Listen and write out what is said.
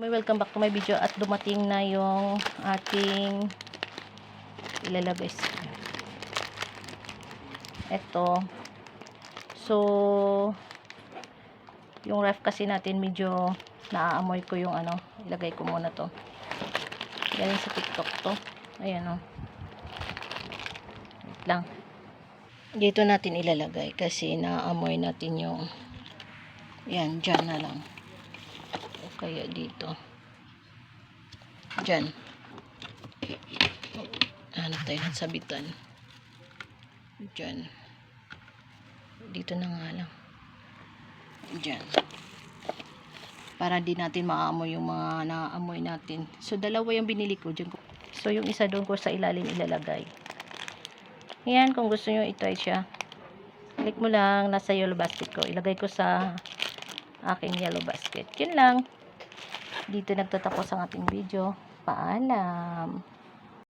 May welcome back to my video at dumating na yung ating ilalagay sa ito so yung ref kasi natin medyo naaamoy ko yung ano ilagay ko muna to. Galing sa tiktok to. Ayan o wait lang. Dito natin ilalagay kasi naaamoy natin yung yan dyan na lang kaya dito? Dyan hanap tayo ng sabitan? Dyan dito na nga lang. Dyan para di natin maamoy yung mga naamoy natin. So dalawa yung binili ko dyan so yung isa doon ko sa ilalim ilalagay. Yan kung gusto nyo itry siya. Click mo lang nasa yellow basket ko. Ilagay ko sa aking yellow basket. Yun lang dito nagtatapos ang ating video. Paalam